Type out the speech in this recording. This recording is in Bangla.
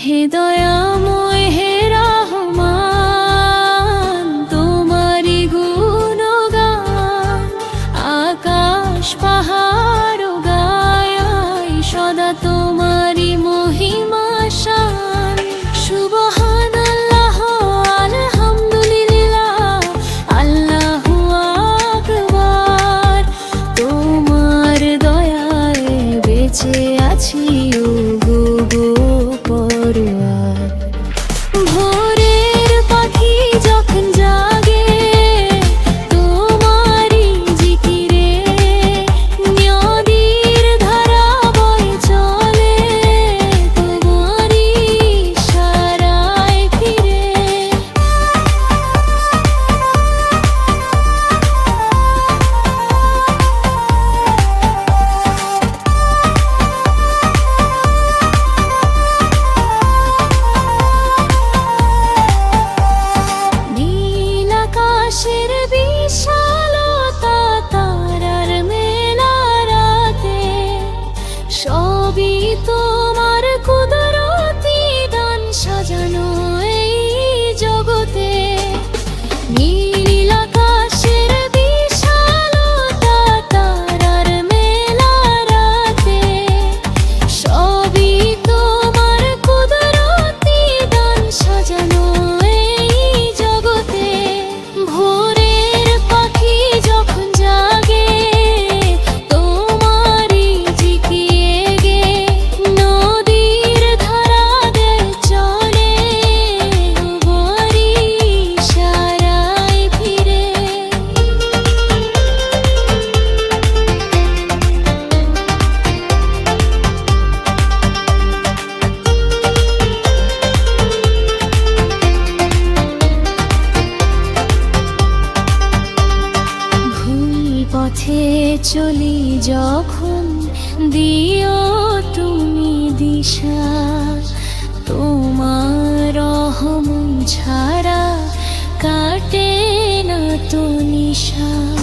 হৃদয়া চলি যখন দিও তুমি দিশা। তোমার রহম ছাড়া কাটে না তো নিশা।